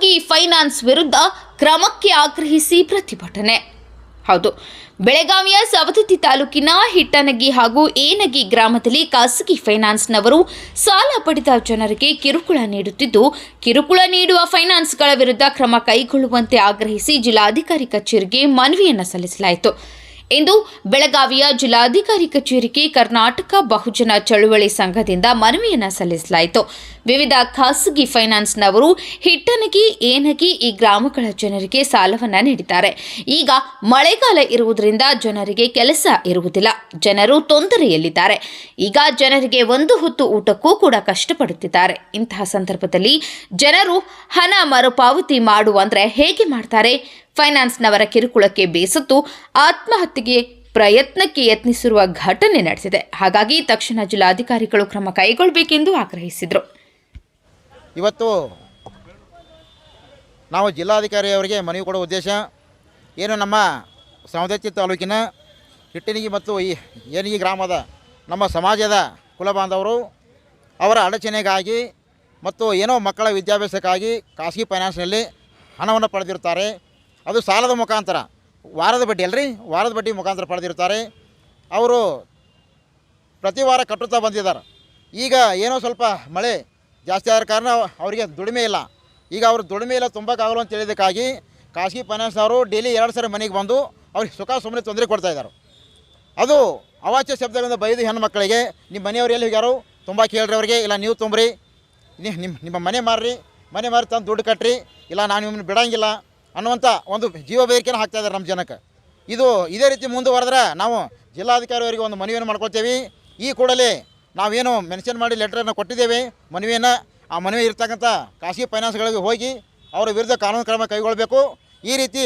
ಖಾಸಗಿ ಫೈನಾನ್ಸ್ ವಿರುದ್ಧ ಕ್ರಮಕ್ಕೆ ಆಗ್ರಹಿಸಿ ಪ್ರತಿಭಟನೆ. ಹೌದು, ಬೆಳಗಾವಿಯ ಸವದತ್ತಿ ತಾಲೂಕಿನ ಹಿಟ್ಟನಗಿ ಹಾಗೂ ಏನಗಿ ಗ್ರಾಮದಲ್ಲಿ ಖಾಸಗಿ ಫೈನಾನ್ಸ್ನವರು ಸಾಲ ಪಡೆದ ಜನರಿಗೆ ಕಿರುಕುಳ ನೀಡುತ್ತಿದ್ದು, ಕಿರುಕುಳ ನೀಡುವ ಫೈನಾನ್ಸ್ಗಳ ವಿರುದ್ಧ ಕ್ರಮ ಕೈಗೊಳ್ಳುವಂತೆ ಆಗ್ರಹಿಸಿ ಜಿಲ್ಲಾಧಿಕಾರಿ ಕಚೇರಿಗೆ ಮನವಿಯನ್ನು ಸಲ್ಲಿಸಲಾಯಿತು. ಇಂದು ಬೆಳಗಾವಿಯ ಜಿಲ್ಲಾಧಿಕಾರಿ ಕಚೇರಿಗೆ ಕರ್ನಾಟಕ ಬಹುಜನ ಚಳುವಳಿ ಸಂಘದಿಂದ ಮನವಿಯನ್ನು ಸಲ್ಲಿಸಲಾಯಿತು. ವಿವಿಧ ಖಾಸಗಿ ಫೈನಾನ್ಸ್ನವರು ಹಿಟ್ಟನಗಿ, ಏನಗಿ ಈ ಗ್ರಾಮಗಳ ಜನರಿಗೆ ಸಾಲವನ್ನು ನೀಡಿದ್ದಾರೆ. ಈಗ ಮಳೆಗಾಲ ಇರುವುದರಿಂದ ಜನರಿಗೆ ಕೆಲಸ ಇರುವುದಿಲ್ಲ. ಜನರು ತೊಂದರೆಯಲ್ಲಿದ್ದಾರೆ. ಈಗ ಜನರಿಗೆ ಒಂದು ಹೊತ್ತು ಊಟಕ್ಕೂ ಕೂಡ ಕಷ್ಟಪಡುತ್ತಿದ್ದಾರೆ. ಇಂತಹ ಸಂದರ್ಭದಲ್ಲಿ ಜನರು ಹಣ ಮರುಪಾವತಿ ಮಾಡುವಂದ್ರೆ ಹೇಗೆ ಮಾಡ್ತಾರೆ? ಫೈನಾನ್ಸ್ನವರ ಕಿರುಕುಳಕ್ಕೆ ಬೇಸತ್ತು ಆತ್ಮಹತ್ಯೆಗೆ ಪ್ರಯತ್ನಕ್ಕೆ ಯತ್ನಿಸಿರುವ ಘಟನೆ ನಡೆಸಿದೆ. ಹಾಗಾಗಿ ತಕ್ಷಣ ಜಿಲ್ಲಾಧಿಕಾರಿಗಳು ಕ್ರಮ ಕೈಗೊಳ್ಳಬೇಕೆಂದು ಆಗ್ರಹಿಸಿದರು. ಇವತ್ತು ನಾವು ಜಿಲ್ಲಾಧಿಕಾರಿಯವರಿಗೆ ಮನವಿ ಕೊಡುವ ಉದ್ದೇಶ ಏನು ನಮ್ಮ ಸವದತ್ತಿ ತಾಲೂಕಿನ ಹಿಟ್ಟಿನಿಗಿ ಮತ್ತು ಈ ಏನಿಗಿ ಗ್ರಾಮದ ನಮ್ಮ ಸಮಾಜದ ಕುಲಬಾಂಧವರು ಅವರ ಅಡಚಣೆಗಾಗಿ ಮತ್ತು ಏನೋ ಮಕ್ಕಳ ವಿದ್ಯಾಭ್ಯಾಸಕ್ಕಾಗಿ ಖಾಸಗಿ ಫೈನಾನ್ಸ್ನಲ್ಲಿ ಹಣವನ್ನು ಪಡೆದಿರ್ತಾರೆ ಅದು ಸಾಲದ ಮುಖಾಂತರ. ವಾರದ ಬಡ್ಡಿ ಅಲ್ರಿ? ವಾರದ ಬಡ್ಡಿ ಮುಖಾಂತರ ಪಡೆದಿರ್ತಾರೆ ಅವರು ಪ್ರತಿ ವಾರ ಕಟ್ಟುತ್ತಾ ಬಂದಿದ್ದಾರೆ. ಈಗ ಏನೋ ಸ್ವಲ್ಪ ಮಳೆ ಜಾಸ್ತಿ ಆದ ಕಾರಣ ಅವರಿಗೆ ದುಡಿಮೆ ಇಲ್ಲ. ಈಗ ಅವರು ದುಡಿಮೆ ಇಲ್ಲ ತುಂಬಕ್ಕಾಗಲ್ಲ ಅಂತ ಹೇಳಿದ್ದಕ್ಕಾಗಿ ಖಾಸಗಿ ಫೈನಾನ್ಸ್ನವರು ಡೈಲಿ ಎರಡು ಸಾರಿ ಮನೆಗೆ ಬಂದು ಅವ್ರಿಗೆ ಸುಖ ಸುಮ್ಮನೆ ತೊಂದರೆ ಕೊಡ್ತಾ ಇದ್ದಾರೆ. ಅದು ಅವಾಚ್ಯ ಶಬ್ದಗಳಿಂದ ಬೈದು ಹೆಣ್ಣು ಮಕ್ಕಳಿಗೆ ನಿಮ್ಮ ಮನೆಯವ್ರು ಎಲ್ಲಿ ಹೋಗ್ಯಾರು ತುಂಬ ಕೇಳ್ರಿ ಅವ್ರಿಗೆ, ಇಲ್ಲ ನೀವು ತುಂಬ್ರಿ. ನಿಮ್ಮ ನಿಮ್ಮ ಮನೆ ಮಾರ್ರಿ. ಮನೆ ಮಾರಿ ತಂದು ದುಡ್ಡು ಕಟ್ಟ್ರಿ ಇಲ್ಲ ನಾನು ನಿಮ್ಮನ್ನು ಬಿಡಂಗಿಲ್ಲ. ಅನ್ನುವಂಥ ಒಂದು ಜೀವ ಬೇರಿಕೆಯನ್ನು ಹಾಕ್ತಾ ಇದ್ದಾರೆ ನಮ್ಮ ಜನಕ್ಕೆ. ಇದು ಇದೇ ರೀತಿ ಮುಂದುವರೆದ್ರೆ ನಾವು ಜಿಲ್ಲಾಧಿಕಾರಿಯವರಿಗೆ ಒಂದು ಮನವಿಯನ್ನು ಮಾಡ್ಕೊಳ್ತೇವೆ. ಈ ಕೂಡಲೇ ನಾವೇನು ಮೆನ್ಷನ್ ಮಾಡಿ ಲೆಟ್ರನ್ನು ಕೊಟ್ಟಿದ್ದೇವೆ. ಮನವಿಯನ್ನು ಆ ಮನವಿ ಇರ್ತಕ್ಕಂಥ ಖಾಸಗಿ ಫೈನಾನ್ಸ್ಗಳಿಗೆ ಹೋಗಿ ಅವರ ವಿರುದ್ಧ ಕಾನೂನು ಕ್ರಮ ಕೈಗೊಳ್ಳಬೇಕು. ಈ ರೀತಿ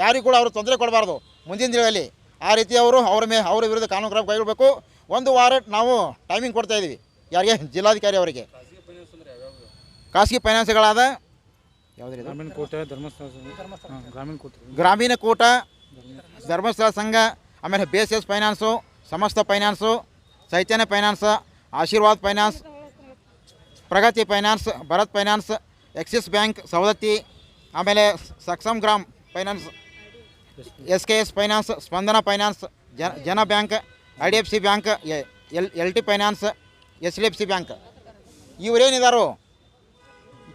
ಯಾರಿಗೂ ಕೂಡ ಅವರು ತೊಂದರೆ ಕೊಡಬಾರ್ದು. ಮುಂದಿನ ದಿನಗಳಲ್ಲಿ ಆ ರೀತಿ ಅವರು ಅವರ ಮೇ ಅವರ ವಿರುದ್ಧ ಕಾನೂನು ಕ್ರಮ ಕೈಗೊಳ್ಳಬೇಕು. ಒಂದು ವಾರ ನಾವು ಟೈಮಿಂಗ್ ಕೊಡ್ತಾ ಇದ್ದೀವಿ. ಯಾರಿಗೆ? ಜಿಲ್ಲಾಧಿಕಾರಿ ಅವರಿಗೆ. ಖಾಸಗಿ ಫೈನಾನ್ಸ್ಗಳಾದ ಗ್ರಾಮೀಣ ಕೋಟೆ ಧರ್ಮಸ್ಥಳ ಸಂಘ. ಗ್ರಾಮೀಣ ಕೋಟೆ. ಗ್ರಾಮೀಣ ಕೂಟ ಧರ್ಮಸ್ಥಳ ಸಂಘ ಆಮೇಲೆ B S finance Samasta finance Chaitanya finance Ashirvad finance Pragati finance Bharat finance Axis bank Savadatti ಆಮೇಲೆ Saksham Gram finance S K S finance Spandana finance Jana Jana bank I D F C bank L L T finance S D F C bank. ಇವರೇನಿದಾರೋ?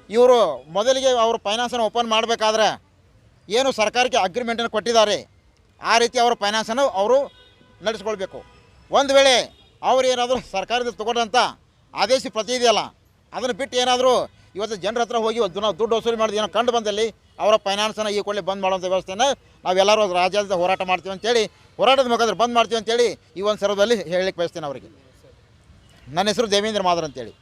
ಇವರು ಮೊದಲಿಗೆ ಅವರು ಫೈನಾನ್ಸನ್ನು open ಮಾಡಬೇಕಾದ್ರೆ ಏನು ಸರ್ಕಾರಕ್ಕೆ ಅಗ್ರಿಮೆಂಟನ್ನು ಕೊಟ್ಟಿದ್ದಾರೆ, ಆ ರೀತಿ ಅವರ ಫೈನಾನ್ಸನ್ನು ಅವರು ನಡೆಸ್ಕೊಳ್ಬೇಕು. ಒಂದು ವೇಳೆ ಅವ್ರು ಏನಾದರೂ ಸರ್ಕಾರದಿಂದ ತಗೊಂಡಂಥ ಆದೇಶ ಪ್ರತಿ ಇದೆಯಲ್ಲ ಅದನ್ನು ಬಿಟ್ಟು ಏನಾದರೂ ಇವತ್ತು ಜನರ ಹತ್ರ ಹೋಗಿ ಒಂದು ನಾವು ದುಡ್ಡು ವಸೂಲಿ ಮಾಡಿದ ಏನೋ ಕಂಡು ಬಂದಲ್ಲಿ ಅವರ ಫೈನಾನ್ಸನ್ನು ಈ ಕೂಡಲೇ ಬಂದ್ ಮಾಡುವಂಥ ವ್ಯವಸ್ಥೆನ ನಾವೆಲ್ಲರೂ ರಾಜ್ಯದ ಹೋರಾಟ ಮಾಡ್ತೀವಿ ಅಂತೇಳಿ, ಹೋರಾಟದ ಮುಖಾಂತರ ಬಂದ್ ಮಾಡ್ತೀವಿ ಅಂತೇಳಿ ಈ ಒಂದು ಸರ್ವದಲ್ಲಿ ಹೇಳಲಿಕ್ಕೆ ಬಯಸ್ತೇನೆ ಅವರಿಗೆ. ನನ್ನ ಹೆಸರು ದೇವೇಂದ್ರ ಮಾದರ್ ಅಂತೇಳಿ.